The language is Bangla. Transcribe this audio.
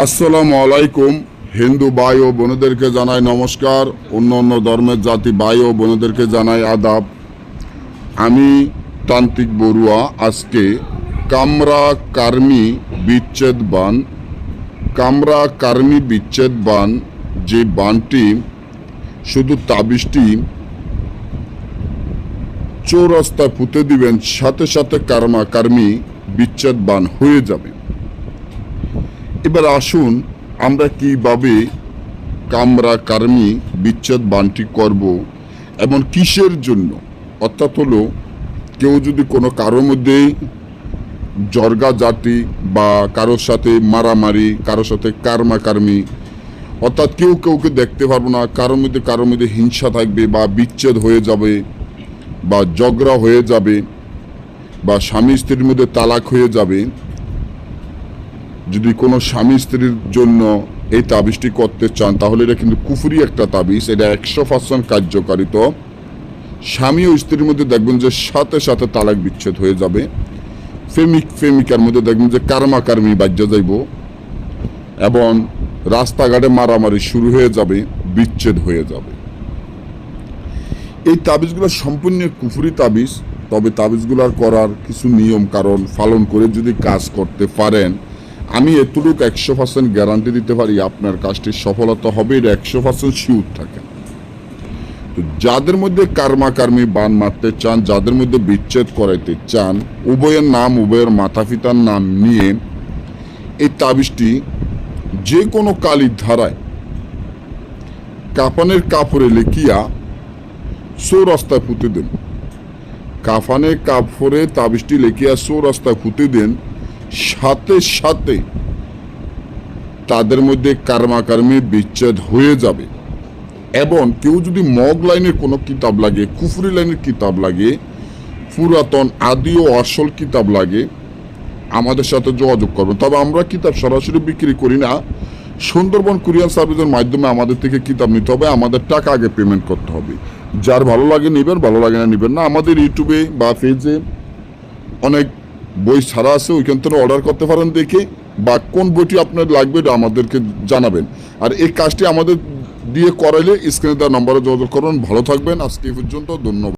আসসালামু আলাইকুম। হিন্দু ভাই ও বোনদেরকে জানাই নমস্কার। অন্য অন্য ধর্মের জাতি ভাই ও বোনদেরকে জানাই আদাব। আমি তান্ত্রিক বড়ুয়া, আজকে কামরা কার্মি বিচ্ছেদ বান কামরা কার্মি বিচ্ছেদ বান যে বানটি, শুধু তাবিজটি চৌরাস্তায় পুঁতে দিবেন, সাথে সাথে কার্মা কার্মি বিচ্ছেদ বান হয়ে যাবে। এবার আসুন আমরা কীভাবে কামরা কার্মি বিচ্ছেদ বানটি করব এবং কিসের জন্য? অর্থাৎ হলো, কেউ যদি কোনো কারোর মধ্যে জর্গা জাতি বা কারোর সাথে মারামারি, কারোর সাথে কারমা কার্মি, অর্থাৎ কেউ কেউকে দেখতে পারব না, কারোর মধ্যে কারোর মধ্যে হিংসা থাকবে বা বিচ্ছেদ হয়ে যাবে বা ঝগড়া হয়ে যাবে বা স্বামী স্ত্রীর মধ্যে তালাক হয়ে যাবে যদি কোনো স্বামী স্ত্রীর জন্য এই তাবিজটি করতে চান, তাহলে এটা কিন্তু কুফুরি একটা তাবিজ। এটা একশো পার্সেন্ট কার্যকারিত স্বামী ও স্ত্রীর মধ্যে দেখবেন যে সাথে সাথে তালাক বিচ্ছেদ হয়ে যাবে। প্রেমিক প্রেমিকার মধ্যে দেখবেন যে কারমা কার্মি বাজ্য যাইব এবং রাস্তাঘাটে মারামারি শুরু হয়ে যাবে, বিচ্ছেদ হয়ে যাবে। এই তাবিজগুলো সম্পূর্ণ কুফুরি তাবিজ, তবে তাবিজগুলোর করার কিছু নিয়ম, কারণ পালন করে যদি কাজ করতে পারেন আমি এতটুকু একশো পার্সেন্ট গ্যারান্টি দিতে পারি আপনার কাজটির সফলতা হবে, এটা একশো পার্সেন্ট শিউর থাকে। তো যাদের মধ্যে কার্মা কার্মি বান মারতে চান, যাদের মধ্যে বিচ্ছেদ করাইতে চান, উভয়ের নাম, উভয়ের মাতা পিতার নাম নিয়ে এই তাবিজটি যে কোনো কালির ধারায় কাপানের কাপড়ে লেখিয়া সো রাস্তায় পুঁতে দেন। কাফানের কাপড়ে তাবিজটি লেখিয়া সো রাস্তায় পুঁতে দেন সাথে সাথে তাদের মধ্যে কার্মাকার্মি বিচ্ছেদ হয়ে যাবে। এবং কেউ যদি মগ লাইনের কোনো কিতাব লাগে, কুফরি লাইনের কিতাব লাগে, পুরাতন আদি ও আসল কিতাব লাগে, আমাদের সাথে যোগাযোগ করবেন। তবে আমরা কিতাব সরাসরি বিক্রি করি না। সুন্দরবন কুরিয়ার সার্ভিসের মাধ্যমে আমাদের থেকে কিতাব নিতে হবে, আমাদের টাকা আগে পেমেন্ট করতে হবে। যার ভালো লাগে নেবেন, ভালো লাগে না নেবেন না। আমাদের ইউটিউবে বা পেজে অনেক বই ছাড়া আছে, ওইখান থেকে অর্ডার করতে পারেন দেখে, বা কোন বইটি আপনার লাগবে এটা আমাদেরকে জানাবেন। আর এই কাজটি আমাদের দিয়ে করাইলে স্ক্রিনে দেওয়া নম্বরে যোগাযোগ করুন। ভালো থাকবেন, আজকে এই পর্যন্ত, ধন্যবাদ।